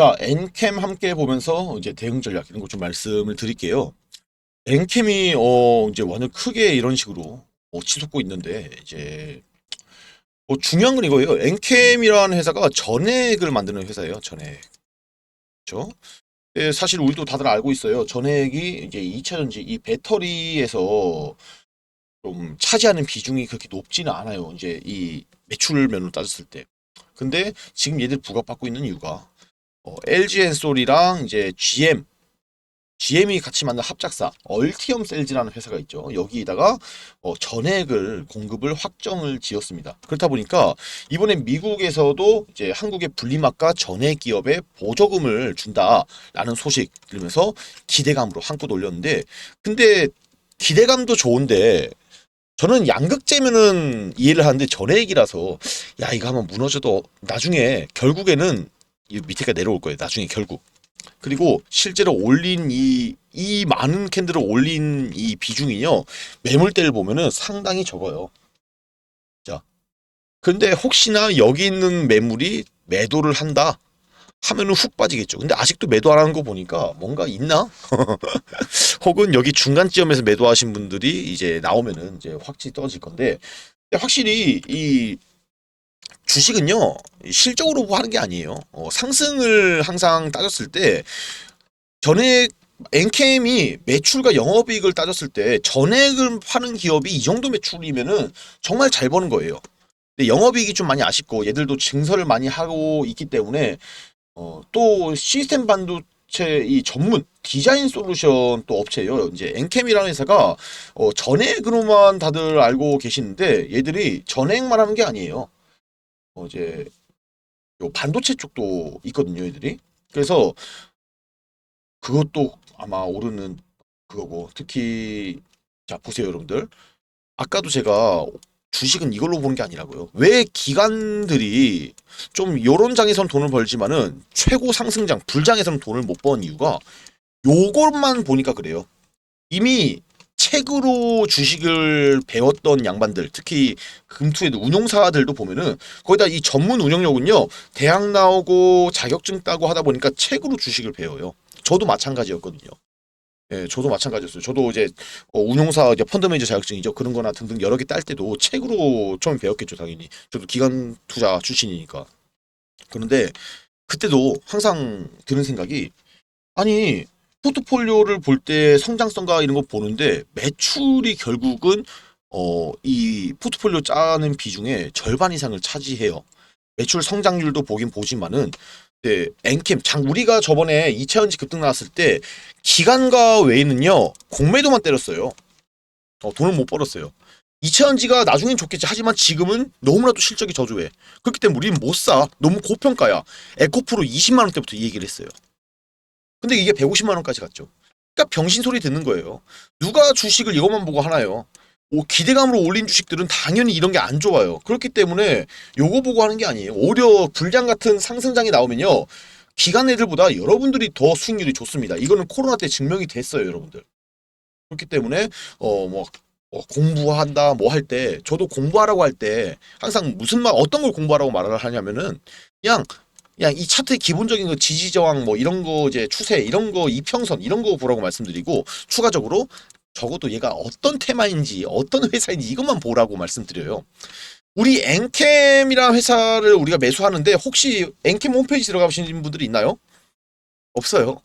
자, 엔캠 함께 보면서 이제 대응 전략 이런 거좀 말씀을 드릴게요. 엔캠이 어 이제 완전 크게 이런 식으로 어, 치솟고 있는데 이제 뭐 중요한 건 이거예요. 엔캠이라는 회사가 전액을 만드는 회사예요. 전액. 그렇죠? 예, 사실 우리도 다들 알고 있어요. 전액이 이제 2차 전지 이 배터리에서 좀 차지하는 비중이 그렇게 높지는 않아요. 이제 이 매출 면으로 따졌을 때. 근데 지금 얘들 부각받고 있는 이유가 어, LG 엔솔이랑 이제 GM, GM이 같이 만든 합작사 얼티엄 셀즈라는 회사가 있죠. 여기다가 어, 전액을 공급을 확정을 지었습니다. 그렇다 보니까 이번에 미국에서도 이제 한국의 분리막과 전액 기업에 보조금을 준다라는 소식 들으면서 기대감으로 한껏 올렸는데 근데 기대감도 좋은데 저는 양극재면은 이해를 하는데 전액이라서 야 이거 한번 무너져도 나중에 결국에는 이 밑에가 내려올 거예요. 나중에 결국. 그리고 실제로 올린 이, 이 많은 캔들을 올린 이 비중이요. 매물대를 보면은 상당히 적어요. 자. 근데 혹시나 여기 있는 매물이 매도를 한다 하면은 훅 빠지겠죠. 근데 아직도 매도 안 하는 거 보니까 뭔가 있나? 혹은 여기 중간 지점에서 매도하신 분들이 이제 나오면은 이제 확실히 떨어질 건데 확실히 이 주식은요 실적으로 하는 게 아니에요. 어, 상승을 항상 따졌을 때 전액 엔캠이 매출과 영업이익을 따졌을 때 전액을 파는 기업이 이 정도 매출이면은 정말 잘 버는 거예요. 근데 영업이익이 좀 많이 아쉽고 얘들도 증설을 많이 하고 있기 때문에 어, 또 시스템 반도체 이 전문 디자인 솔루션 또 업체예요. 이제 엔캠이라는 회사가 어, 전액으로만 다들 알고 계시는데 얘들이 전액만 하는 게 아니에요. 어, 이제 요 반도체 쪽도 있거든요, 얘들이. 그래서 그것도 아마 오르는 그거고 특히 자 보세요, 여러분들. 아까도 제가 주식은 이걸로 보는 게 아니라고요. 왜 기관들이 좀 요런 장에선 돈을 벌지만은 최고 상승장, 불장에서는 돈을 못 버는 이유가 요것만 보니까 그래요. 이미 책으로 주식을 배웠던 양반들, 특히 금투의 운용사들도 보면은 거기다 이 전문 운영력은요, 대학 나오고 자격증 따고 하다 보니까 책으로 주식을 배워요. 저도 마찬가지였거든요. 예, 저도 마찬가지였어요. 저도 이제 어, 운용사 이제 펀드 매니저 자격증이죠. 그런 거나 등등 여러 개 딸 때도 책으로 처음 배웠겠죠, 당연히. 저도 기관 투자 출신이니까. 그런데 그때도 항상 드는 생각이 아니, 포트폴리오를 볼 때 성장성과 이런 거 보는데 매출이 결국은 어, 이 포트폴리오 짜는 비중의 절반 이상을 차지해요. 매출 성장률도 보긴 보지만은 네, 엔캠 장 우리가 저번에 2차전지 급등 나왔을 때 기관과 외에는요 공매도만 때렸어요. 어, 돈을 못 벌었어요. 2차전지가 나중엔 좋겠지 하지만 지금은 너무나도 실적이 저조해. 그렇기 때문에 우리는 못 사. 너무 고평가야. 에코프로 20만 원대부터 이 얘기를 했어요. 근데 이게 150만 원까지 갔죠. 그러니까 병신 소리 듣는 거예요. 누가 주식을 이것만 보고 하나요? 오, 기대감으로 올린 주식들은 당연히 이런 게 안 좋아요. 그렇기 때문에 요거 보고 하는 게 아니에요. 오히려 불장 같은 상승장이 나오면요. 기관 애들보다 여러분들이 더 수익률이 좋습니다. 이거는 코로나 때 증명이 됐어요, 여러분들. 그렇기 때문에 어뭐 어, 공부한다 뭐 할 때 저도 공부하라고 할 때 항상 무슨 말 어떤 걸 공부하라고 말을 하냐면은 그냥 그냥 이 차트의 기본적인 거 지지 저항 뭐 이런 거 이제 추세 이런 거 이평선 이런 거 보라고 말씀드리고 추가적으로 적어도 얘가 어떤 테마인지 어떤 회사인지 이것만 보라고 말씀드려요. 우리 엔캠이라는 회사를 우리가 매수하는데 혹시 엔캠 홈페이지 들어가 보신 분들이 있나요? 없어요.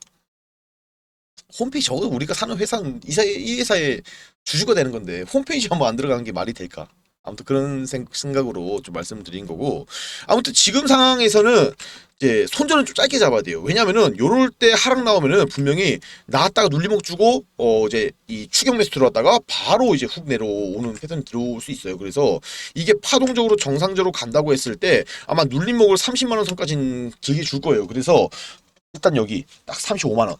홈페이지 적어도 우리가 사는 회사는 이 회사의 주주가 되는 건데 홈페이지 한번 안 들어가는 게 말이 될까? 아무튼 그런 생- 생각으로 좀 말씀드린 거고 아무튼 지금 상황에서는 이제 손절은 좀 짧게 잡아야 돼요. 왜냐면은 요럴 때 하락 나오면은 분명히 나왔다가 눌림목 주고 어 이제 이 추격 매수 들어왔다가 바로 이제 훅 내려오는 패턴이 들어올 수 있어요. 그래서 이게 파동적으로 정상적으로 간다고 했을 때 아마 눌림목을 30만 원 선까지는 길게 줄 거예요. 그래서 일단 여기 딱 35만 원.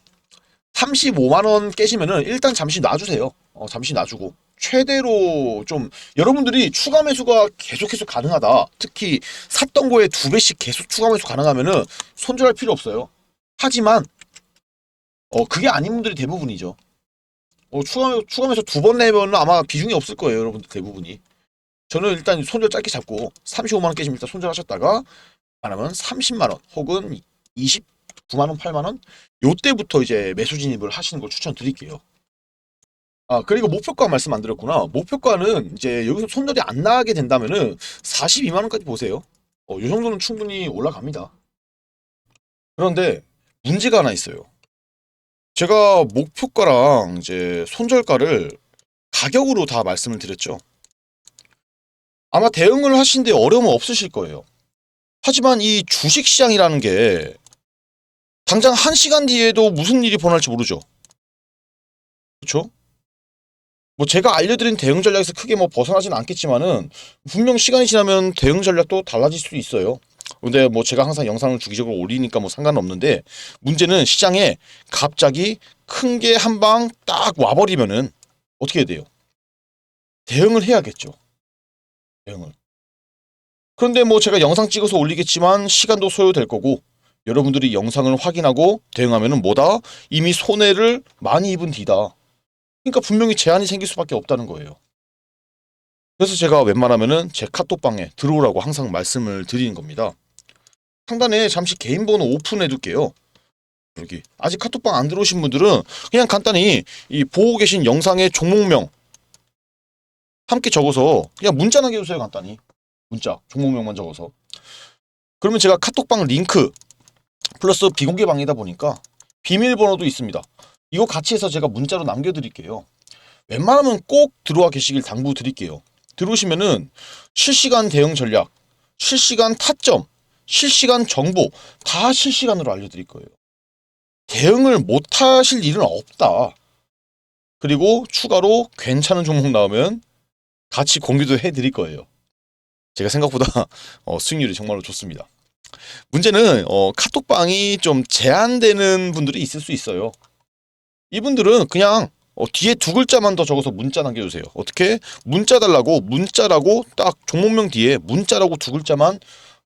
35만 원 깨시면은 일단 잠시 놔주세요. 어, 잠시 놔주고 최대로 좀 여러분들이 추가 매수가 계속 해서 가능하다. 특히 샀던 거에 두 배씩 계속 추가 매수 가능하면은 손절할 필요 없어요. 하지만 어 그게 아닌 분들이 대부분이죠. 어 추가 추가 매수 두 번 내면 아마 비중이 없을 거예요, 여러분들 대부분이. 저는 일단 손절 짧게 잡고 35만 원 깨시면 일단 손절하셨다가 안 하면 30만 원 혹은 20 9만 원, 8만 원 요때부터 이제 매수 진입을 하시는 걸 추천드릴게요. 아 그리고 목표가 말씀 안 드렸구나. 목표가는 이제 여기서 손절이 안 나게 된다면은 42만 원까지 보세요. 어, 이 정도는 충분히 올라갑니다. 그런데 문제가 하나 있어요. 제가 목표가랑 이제 손절가를 가격으로 다 말씀을 드렸죠. 아마 대응을 하신데 어려움 없으실 거예요. 하지만 이 주식 시장이라는 게 당장 한 시간 뒤에도 무슨 일이 벌어날지 모르죠. 그렇죠? 뭐 제가 알려드린 대응 전략에서 크게 뭐 벗어나지는 않겠지만은 분명 시간이 지나면 대응 전략도 달라질 수 있어요. 근데 뭐 제가 항상 영상을 주기적으로 올리니까 뭐 상관은 없는데 문제는 시장에 갑자기 큰 게 한 방 딱 와버리면은 어떻게 돼요? 대응을 해야겠죠. 대응을. 그런데 뭐 제가 영상 찍어서 올리겠지만 시간도 소요될 거고 여러분들이 영상을 확인하고 대응하면은 뭐다? 이미 손해를 많이 입은 뒤다. 그러니까 분명히 제한이 생길 수밖에 없다는 거예요. 그래서 제가 웬만하면은 제 카톡방에 들어오라고 항상 말씀을 드리는 겁니다. 상단에 잠시 개인 번호 오픈해 둘게요. 여기 아직 카톡방 안 들어오신 분들은 그냥 간단히 이 보고 계신 영상의 종목명 함께 적어서 그냥 문자 남겨주세요 간단히 문자 종목명만 적어서 그러면 제가 카톡방 링크 플러스 비공개 방이다 보니까 비밀번호도 있습니다. 이거 같이 해서 제가 문자로 남겨드릴게요. 웬만하면 꼭 들어와 계시길 당부드릴게요. 들어오시면은 실시간 대응 전략, 실시간 타점, 실시간 정보 다 실시간으로 알려드릴 거예요. 대응을 못 하실 일은 없다. 그리고 추가로 괜찮은 종목 나오면 같이 공유도 해드릴 거예요. 제가 생각보다 어, 수익률이 정말로 좋습니다. 문제는 어, 카톡방이 좀 제한되는 분들이 있을 수 있어요. 이분들은 그냥 어, 뒤에 두 글자만 더 적어서 문자 남겨주세요. 어떻게? 문자 달라고 문자라고 딱 종목명 뒤에 문자라고 두 글자만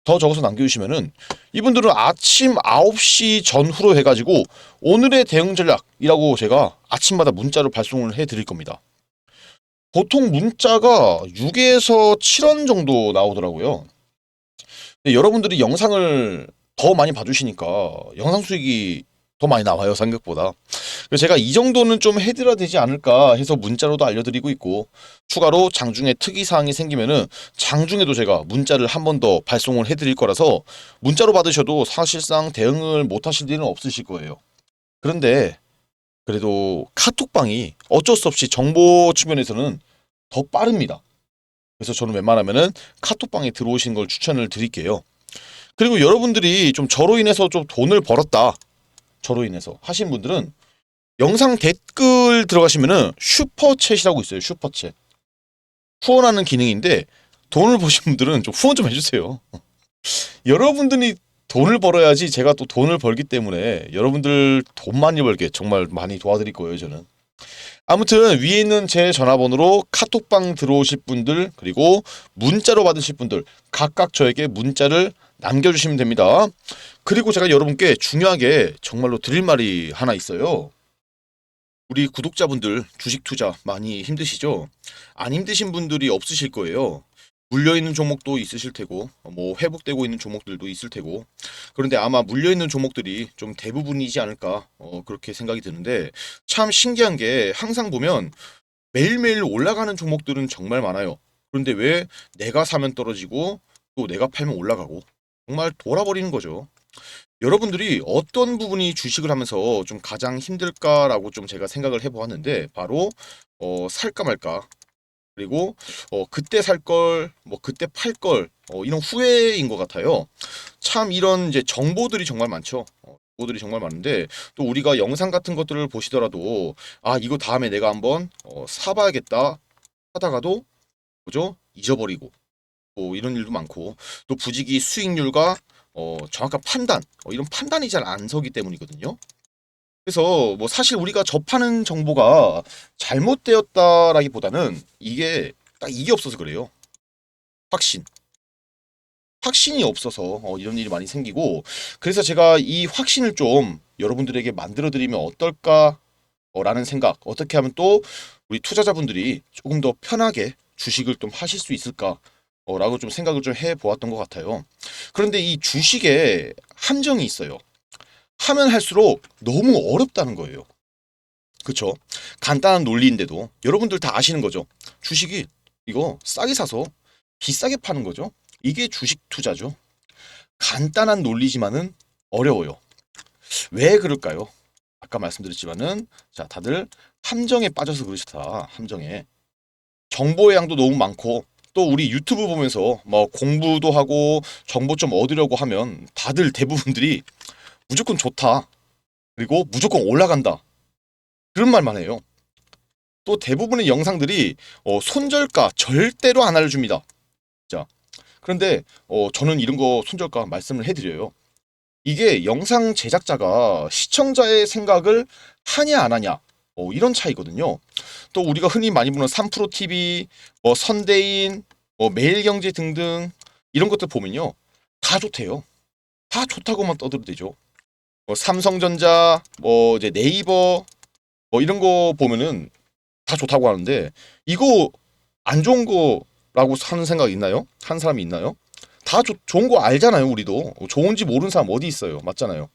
더 적어서 남겨주시면은 이분들은 아침 9시 전후로 해가지고 오늘의 대응 전략이라고 제가 아침마다 문자로 발송을 해드릴 겁니다. 보통 문자가 6에서 7원 정도 나오더라고요. 근데 여러분들이 영상을 더 많이 봐주시니까 영상 수익이 더 많이 나와요 생각보다. 그래서 제가 이 정도는 좀 해드려야 되지 않을까 해서 문자로도 알려드리고 있고 추가로 장중에 특이 사항이 생기면은 장중에도 제가 문자를 한 번 더 발송을 해드릴 거라서 문자로 받으셔도 사실상 대응을 못 하실 일은 없으실 거예요. 그런데 그래도 카톡방이 어쩔 수 없이 정보 측면에서는 더 빠릅니다. 그래서 저는 웬만하면은 카톡방에 들어오신 걸 추천을 드릴게요. 그리고 여러분들이 좀 저로 인해서 좀 돈을 벌었다. 저로 인해서 하신 분들은 영상 댓글 들어가시면은 슈퍼챗이라고 있어요. 슈퍼챗. 후원하는 기능인데 돈을 버신 분들은 좀 후원 좀 해주세요. 여러분들이 돈을 벌어야지 제가 또 돈을 벌기 때문에 여러분들 돈 많이 벌게 정말 많이 도와드릴 거예요 저는. 아무튼 위에 있는 제 전화번호로 카톡방 들어오실 분들 그리고 문자로 받으실 분들 각각 저에게 문자를 남겨주시면 됩니다. 그리고 제가 여러분께 중요하게 정말로 드릴 말이 하나 있어요. 우리 구독자분들 주식 투자 많이 힘드시죠? 안 힘드신 분들이 없으실 거예요. 물려 있는 종목도 있으실 테고, 뭐 회복되고 있는 종목들도 있을 테고, 그런데 아마 물려 있는 종목들이 좀 대부분이지 않을까 어, 그렇게 생각이 드는데 참 신기한 게 항상 보면 매일매일 올라가는 종목들은 정말 많아요. 그런데 왜 내가 사면 떨어지고 또 내가 팔면 올라가고 정말 돌아버리는 거죠. 여러분들이 어떤 부분이 주식을 하면서 좀 가장 힘들까라고 좀 제가 생각을 해보았는데 바로 어, 살까 말까 그리고 어, 그때 살 걸 뭐 그때 팔 걸 어, 이런 후회인 것 같아요. 참 이런 이제 정보들이 정말 많죠. 어, 정보들이 정말 많은데 또 우리가 영상 같은 것들을 보시더라도 아 이거 다음에 내가 한번 어, 사봐야겠다 하다가도 그죠 잊어버리고 뭐 이런 일도 많고 또 부지기 수익률과 어, 정확한 판단 어, 이런 판단이 잘 안 서기 때문이거든요. 그래서 뭐 사실 우리가 접하는 정보가 잘못되었다라기보다는 이게 딱 이게 없어서 그래요. 확신. 확신이 없어서 어, 이런 일이 많이 생기고 그래서 제가 이 확신을 좀 여러분들에게 만들어 드리면 어떨까 어, 라는 생각 어떻게 하면 또 우리 투자자분들이 조금 더 편하게 주식을 좀 하실 수 있을까 어, 라고 좀 생각을 좀 해 보았던 것 같아요. 그런데 이 주식에 함정이 있어요. 하면 할수록 너무 어렵다는 거예요. 그쵸? 간단한 논리인데도 여러분들 다 아시는 거죠. 주식이 이거 싸게 사서 비싸게 파는 거죠. 이게 주식 투자죠. 간단한 논리지만은 어려워요. 왜 그럴까요? 아까 말씀드렸지만은 자 다들 함정에 빠져서 그러시다. 함정에 정보의 양도 너무 많고 또 우리 유튜브 보면서 뭐 공부도 하고 정보 좀 얻으려고 하면 다들 대부분들이 무조건 좋다. 그리고 무조건 올라간다. 그런 말만 해요. 또 대부분의 영상들이 어, 손절가 절대로 안 알려줍니다. 자, 그런데 어, 저는 이런 거 손절가 말씀을 해드려요. 이게 영상 제작자가 시청자의 생각을 하냐 안 하냐 어, 이런 차이거든요. 또 우리가 흔히 많이 보는 3프로 TV, 뭐 선대인, 뭐 매일경제 등등 이런 것들 보면요 다 좋대요. 다 좋다고만 떠들어대죠. 뭐 삼성전자, 뭐 이제 네이버, 뭐 이런 거 보면은 다 좋다고 하는데 이거 안 좋은 거라고 하는 생각 있나요? 한 사람이 있나요? 다 좋- 좋은 거 알잖아요, 우리도. 좋은지 모르는 사람 어디 있어요? 맞잖아요.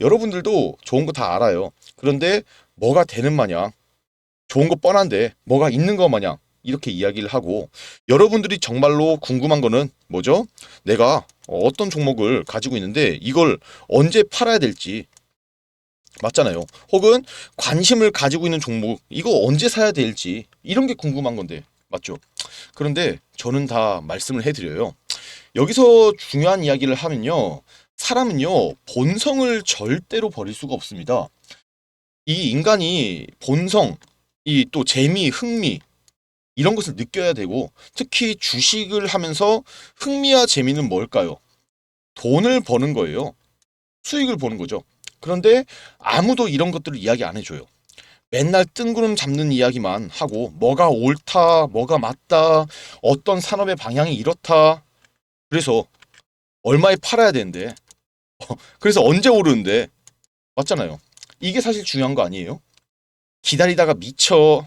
여러분들도 좋은 거 다 알아요. 그런데 뭐가 되는 마냥 좋은 거 뻔한데 뭐가 있는 거 마냥 이렇게 이야기를 하고 여러분들이 정말로 궁금한 거는 뭐죠? 내가 어떤 종목을 가지고 있는데 이걸 언제 팔아야 될지 맞잖아요. 혹은 관심을 가지고 있는 종목 이거 언제 사야 될지 이런 게 궁금한 건데 맞죠? 그런데 저는 다 말씀을 해드려요. 여기서 중요한 이야기를 하면요. 사람은요, 본성을 절대로 버릴 수가 없습니다. 이 인간이 본성, 이 또 재미, 흥미, 이런 것을 느껴야 되고, 특히 주식을 하면서 흥미와 재미는 뭘까요? 돈을 버는 거예요. 수익을 보는 거죠. 그런데 아무도 이런 것들을 이야기 안 해줘요. 맨날 뜬구름 잡는 이야기만 하고, 뭐가 옳다, 뭐가 맞다, 어떤 산업의 방향이 이렇다. 그래서 얼마에 팔아야 되는데, 그래서 언제 오르는데, 맞잖아요. 이게 사실 중요한 거 아니에요? 기다리다가 미쳐,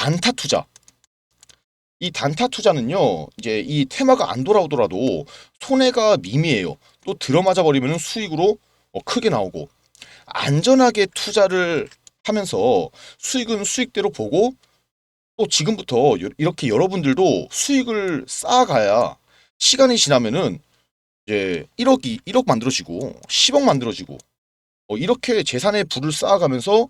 단타 투자. 이 단타 투자는요 이제 이 테마가 안 돌아오더라도 손해가 미미해요. 또 들어맞아 버리면 수익으로 어, 크게 나오고 안전하게 투자를 하면서 수익은 수익대로 보고 또 지금부터 요- 이렇게 여러분들도 수익을 쌓아가야 시간이 지나면은 이제 1억이 1억 만들어지고 10억 만들어지고 어, 이렇게 재산의 부를 쌓아가면서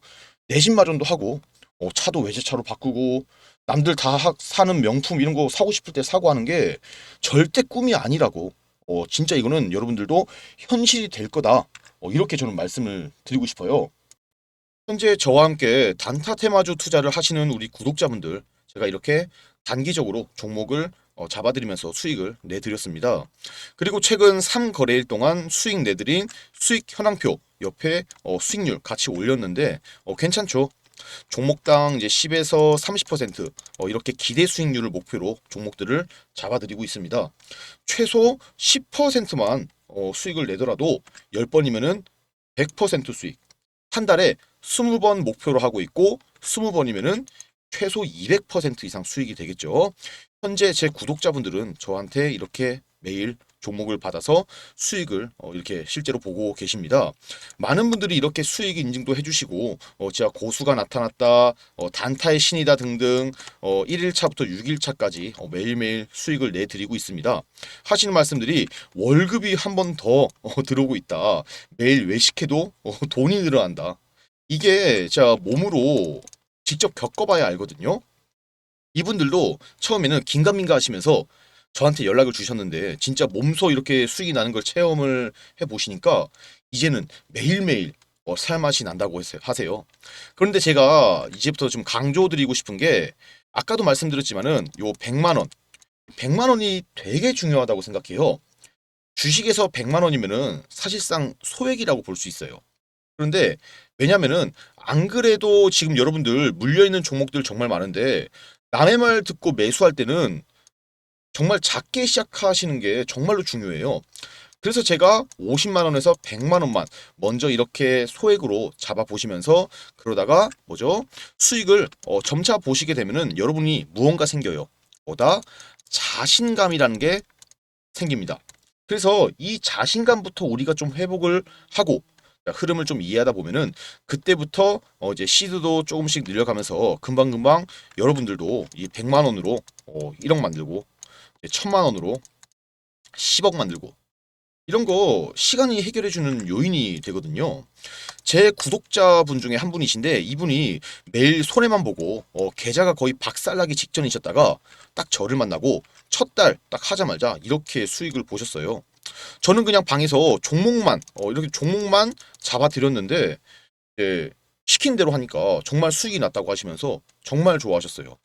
내 집 마련도 하고 어, 차도 외제차로 바꾸고 남들 다 하- 사는 명품 이런 거 사고 싶을 때 사고 하는 게 절대 꿈이 아니라고 어, 진짜 이거는 여러분들도 현실이 될 거다 어, 이렇게 저는 말씀을 드리고 싶어요. 현재 저와 함께 단타 테마주 투자를 하시는 우리 구독자분들 제가 이렇게 단기적으로 종목을 어, 잡아드리면서 수익을 내드렸습니다. 그리고 최근 3거래일 동안 수익 내드린 수익 현황표 옆에 어, 수익률 같이 올렸는데 어, 괜찮죠? 종목당 이제 10에서 30% 어, 이렇게 기대 수익률을 목표로 종목들을 잡아드리고 있습니다. 최소 10%만 어, 수익을 내더라도 10번이면은 100% 수익. 한 달에 20번 목표로 하고 있고 20번이면은 최소 200% 이상 수익이 되겠죠. 현재 제 구독자분들은 저한테 이렇게 매일 종목을 받아서 수익을 어, 이렇게 실제로 보고 계십니다. 많은 분들이 이렇게 수익 인증도 해주시고 어, 제가 고수가 나타났다, 어, 단타의 신이다 등등 어, 1일차부터 6일차까지 어, 매일매일 수익을 내드리고 있습니다. 하시는 말씀들이 월급이 한 번 더 어, 들어오고 있다. 매일 외식해도 어, 돈이 늘어난다. 이게 제가 몸으로 직접 겪어봐야 알거든요. 이분들도 처음에는 긴가민가 하시면서 저한테 연락을 주셨는데 진짜 몸소 이렇게 수익이 나는 걸 체험을 해보시니까 이제는 매일매일 어, 살맛이 난다고 했어요- 하세요. 그런데 제가 이제부터 좀 강조드리고 싶은 게 아까도 말씀드렸지만은 요 100만 원, 100만 원이 되게 중요하다고 생각해요. 주식에서 100만 원이면은 사실상 소액이라고 볼 수 있어요. 그런데 왜냐면은 안 그래도 지금 여러분들 물려 있는 종목들 정말 많은데 남의 말 듣고 매수할 때는 정말 작게 시작하시는 게 정말로 중요해요. 그래서 제가 50만 원에서 100만 원만 먼저 이렇게 소액으로 잡아 보시면서 그러다가 뭐죠? 수익을 어, 점차 보시게 되면은 여러분이 무언가 생겨요. 보다 자신감이라는 게 생깁니다. 그래서 이 자신감부터 우리가 좀 회복을 하고 흐름을 좀 이해하다 보면은 그때부터 어 이제 시드도 조금씩 늘려가면서 금방금방 여러분들도 이 100만 원으로 어 1억 만들고 1000만 원으로 10억 만들고 이런 거 시간이 해결해 주는 요인이 되거든요. 제 구독자분 중에 한 분이신데 이분이 매일 손해만 보고 어 계좌가 거의 박살나기 직전이셨다가 딱 저를 만나고 첫 달 딱 하자마자 이렇게 수익을 보셨어요. 저는 그냥 방에서 종목만 어 이렇게 종목만 잡아 드렸는데 예, 시킨 대로 하니까 정말 수익이 났다고 하시면서 정말 좋아하셨어요.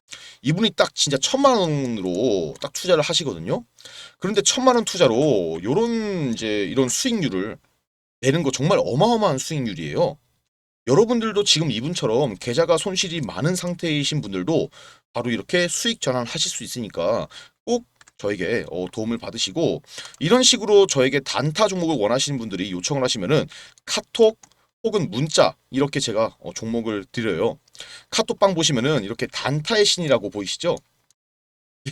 이분이 딱 진짜 천만 원으로 딱 투자를 하시거든요. 그런데 천만 원 투자로 요런 이제 이런 수익률을 내는 거 정말 어마어마한 수익률이에요. 여러분들도 지금 이분처럼 계좌가 손실이 많은 상태이신 분들도 바로 이렇게 수익 전환하실 수 있으니까 꼭 저에게 어, 도움을 받으시고 이런 식으로 저에게 단타 종목을 원하시는 분들이 요청을 하시면은 카톡 혹은 문자 이렇게 제가 어, 종목을 드려요. 카톡방 보시면은 이렇게 단타의 신이라고 보이시죠?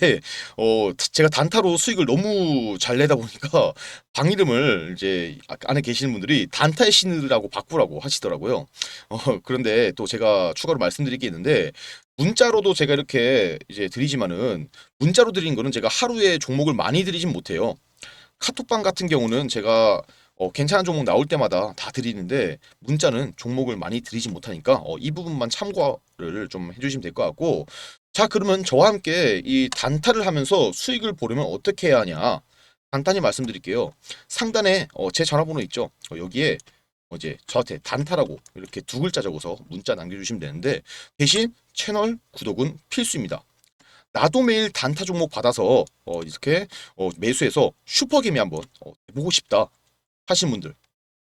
예, 어, 제가 단타로 수익을 너무 잘 내다 보니까 방 이름을 이제 아- 안에 계시는 분들이 단타의 신이라고 바꾸라고 하시더라고요. 어, 그런데 또 제가 추가로 말씀드릴 게 있는데 문자로도 제가 이렇게 이제 드리지만은 문자로 드리는 거는 제가 하루에 종목을 많이 드리진 못해요. 카톡방 같은 경우는 제가 어, 괜찮은 종목 나올 때마다 다 드리는데 문자는 종목을 많이 드리지 못하니까 어, 이 부분만 참고를 좀 해주시면 될 것 같고 자 그러면 저와 함께 이 단타를 하면서 수익을 보려면 어떻게 해야 하냐? 간단히 말씀드릴게요. 상단에 어, 제 전화번호 있죠? 어, 여기에 어, 이제 저한테 단타라고 이렇게 두 글자 적어서 문자 남겨주시면 되는데 대신 채널 구독은 필수입니다. 나도 매일 단타 종목 받아서 어, 이렇게 어, 매수해서 슈퍼게임이 한번 어, 보고 싶다 하신 분들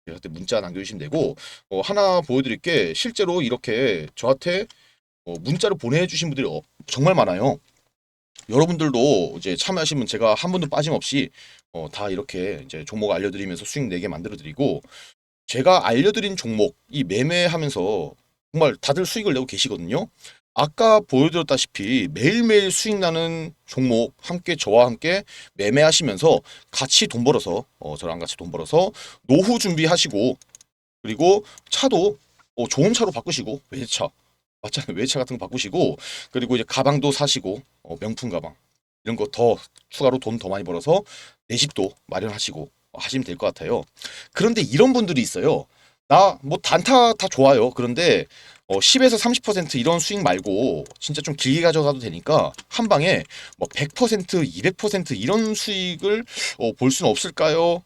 저한테 문자 남겨주시면 되고 어, 하나 보여드릴 게 실제로 이렇게 저한테 어, 문자를 보내주신 분들이 어, 정말 많아요. 여러분들도 이제 참여하시면 제가 한 분도 빠짐없이 어, 다 이렇게 이제 종목 알려드리면서 수익 내게 만들어드리고 제가 알려드린 종목 이 매매하면서 정말 다들 수익을 내고 계시거든요. 아까 보여드렸다시피 매일매일 수익 나는 종목 함께 저와 함께 매매하시면서 같이 돈 벌어서 어, 저랑 같이 돈 벌어서 노후 준비하시고 그리고 차도 어, 좋은 차로 바꾸시고 외제차 맞잖아요 외제차 같은 거 바꾸시고 그리고 이제 가방도 사시고 어, 명품 가방 이런 거 더 추가로 돈 더 많이 벌어서 내 집도 마련하시고 어, 하시면 될 것 같아요. 그런데 이런 분들이 있어요. 나 뭐 단타 다 좋아요. 그런데 어, 10에서 30% 이런 수익 말고 진짜 좀 길게 가져가도 되니까 한 방에 뭐 100%, 200% 이런 수익을 어, 볼 수는 없을까요?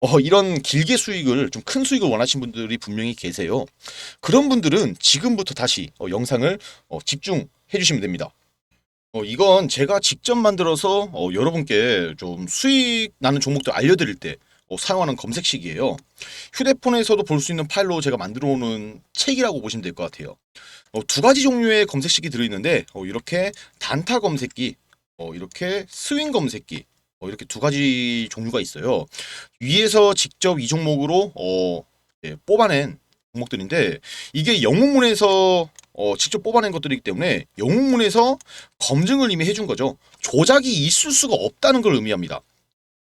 어, 이런 길게 수익을 좀 큰 수익을 원하시는 분들이 분명히 계세요. 그런 분들은 지금부터 다시 어, 영상을 어, 집중해 주시면 됩니다. 어, 이건 제가 직접 만들어서 어, 여러분께 좀 수익 나는 종목들 알려드릴 때 어, 사용하는 검색식이에요. 휴대폰에서도 볼 수 있는 파일로 제가 만들어 놓은 책이라고 보시면 될 것 같아요. 어, 두 가지 종류의 검색식이 들어있는데 어, 이렇게 단타 검색기, 어, 이렇게 스윙 검색기 어, 이렇게 두 가지 종류가 있어요. 위에서 직접 이 종목으로 어, 예, 뽑아낸 종목들인데 이게 영웅문에서 어, 직접 뽑아낸 것들이기 때문에 영웅문에서 검증을 이미 해준 거죠. 조작이 있을 수가 없다는 걸 의미합니다.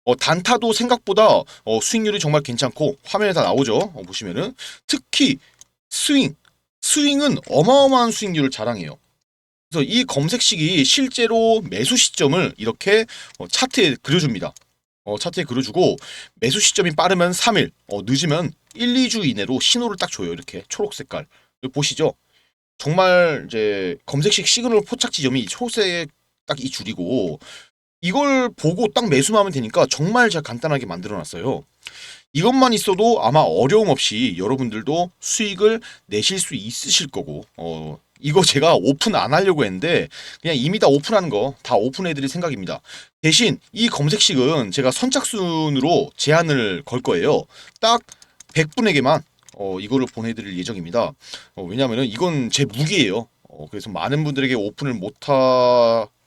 어, 단타도 생각보다 어, 수익률이 정말 괜찮고 화면에 다 나오죠. 어, 보시면은 특히 스윙, 스윙은 어마어마한 수익률을 자랑해요. 그래서 이 검색식이 실제로 매수 시점을 이렇게 어, 차트에 그려줍니다. 어, 차트에 그려주고 매수 시점이 빠르면 3일, 어, 늦으면 1, 2주 이내로 신호를 딱 줘요. 이렇게 초록 색깔. 보시죠. 정말 이제 검색식 시그널 포착 지점이 초록색 딱 이 줄이고 이걸 보고 딱 매수하면 되니까 정말 제가 간단하게 만들어 놨어요. 이것만 있어도 아마 어려움 없이 여러분들도 수익을 내실 수 있으실 거고 어 이거 제가 오픈 안 하려고 했는데 그냥 이미 다 오픈한 거 다 오픈해 드릴 생각입니다. 대신 이 검색식은 제가 선착순으로 제한을 걸 거예요. 딱 100분에게만 어 이거를 보내 드릴 예정입니다. 어, 왜냐면은 이건 제 무기예요. 어, 그래서 많은 분들에게 오픈을 못하 는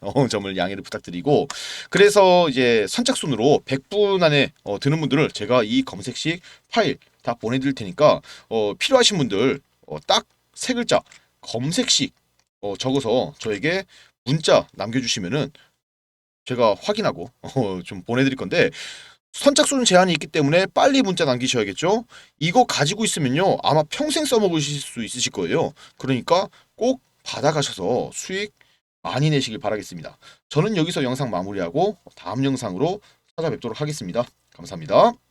어, 점을 양해를 부탁드리고 그래서 이제 선착순으로 100분 안에 어, 드는 분들을 제가 이 검색식 파일 다 보내드릴 테니까 어, 필요하신 분들 어, 딱 세 글자 검색식 어, 적어서 저에게 문자 남겨주시면은 제가 확인하고 어, 좀 보내드릴 건데 선착순 제한이 있기 때문에 빨리 문자 남기셔야겠죠. 이거 가지고 있으면요 아마 평생 써먹으실 수 있으실 거예요. 그러니까 꼭 받아가셔서 수익 많이 내시길 바라겠습니다. 저는 여기서 영상 마무리하고 다음 영상으로 찾아뵙도록 하겠습니다. 감사합니다.